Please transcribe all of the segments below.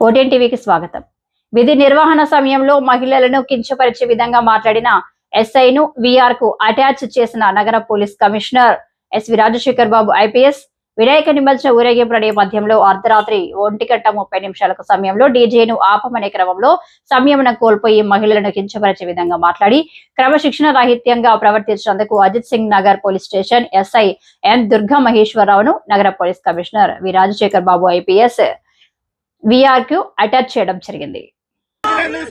OTN టీవీకి స్వాగతం. విధి నిర్వహణ సమయంలో మహిళలను కించపరిచే విధంగా మాట్లాడిన ఎస్ఐను విఆర్కు అటాచ్ చేసిన నగర police commissioner S V Rajasekhar Babu IPS Vinayaka నిమజ్జన ఊరేగింపు నేపథ్యంలో అర్ధరాత్రి ఒంటి గంట ముప్పై నిమిషాలకు సమయంలో డీజేను ఆపమనే క్రమంలో సంయమనం కోల్పోయి మహిళలను కించపరిచే విధంగా మాట్లాడి క్రమశిక్షణ రాహిత్యంగా ప్రవర్తించినందుకు Ajit Singh Nagar police station SI M Durga మహేశ్వరరావును నగర police commissioner V Rajasekhar Babu IPS V R attach చేయడం జరిగింది. దగ్గర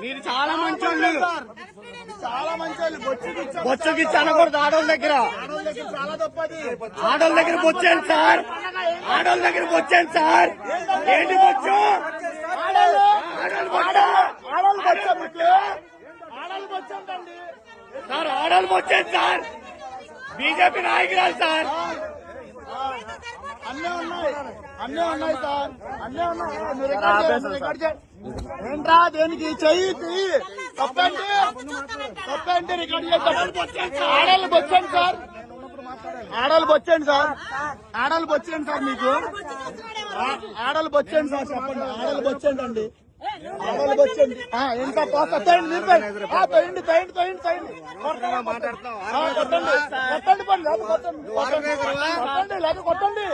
మీరు చాలా మంచోళ్ళు. చాలా మంచోళ్ళు. బొచ్చుకి అనకూడదు ఆడోళ్ళ దగ్గర. ఆడోళ్ళ దగ్గర బొచ్చాను సార్. ఆడోళ్ళ దగ్గర బొచ్చాను సార్. ఏంటి బొచ్చు? ఆడాలి ఆడోళ్ళు బొచ్చండి సార్ సార్. బీజేపీ నాయకురాలు సార్. అన్నీ ఉన్నాయి. అన్నీ ఉన్నాయి సార్. అన్నీ ఉన్నాయి. మీరు రికార్డ్ చేయండి, రికార్డ్ చేయండి. ఏంట్రా దేనికి? చెయ్యి తప్పండి తప్పండి రికార్డ్ చేయండి ఆడాలి బొచ్చండి సార్. ఆడాలి బొచ్చండి సార్. ఆడాలి బొచ్చండి సార్ మీకు. ఆడాలి బొచ్చండి సార్ చెప్పండి. ఆడాలి బొచ్చండి అండి. ఆడాలి బొచ్చండి ఆ, ఇంకా పోస్తా? తోయండి మీరు తోయండి. ఆ, తోయండి తోయండి తోయండి తోయండి. కొట్టండి. కొట్టండి. పని కొట్టండి కొట్టండి కొట్టండి. లేదు కొట్టండి.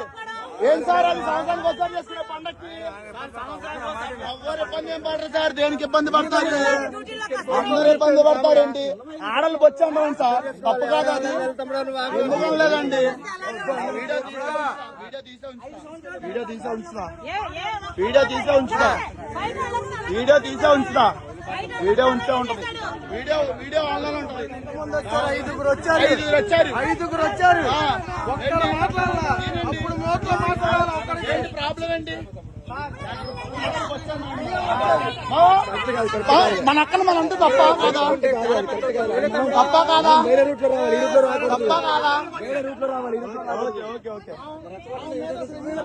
ఏం సార్ అది సంవత్సరానికి ఒకసారి చేసుకునే పండక్కి? ఎవరు ఇబ్బంది ఏం పడరు సార్? దేనికి ఇబ్బంది పడతారు? అందరూ ఇబ్బంది పడతారండి ఆడలు వచ్చాము సార్. తప్పు కాదు అది. ఎందుకు లేదండి వీడియో తీసా ఉంచుతా. వీడియో తీసా ఉంచుతా. వీడియో తీసా ఉంచుతా. వీడియో ఉంటది. వీడియో వీడియో ఆన్లైన్ ఉంటది. ఐదుగురు వచ్చారు. ఐదుగురు వచ్చారు. ఐదుగురు వచ్చారు. ఏంటి ప్రాబ్లం ఏంటి ఆ, మన అక్కన మనంతా తప్ప కాదా? తప్ప కాదా? తప్ప కాదా? Okay okay okay.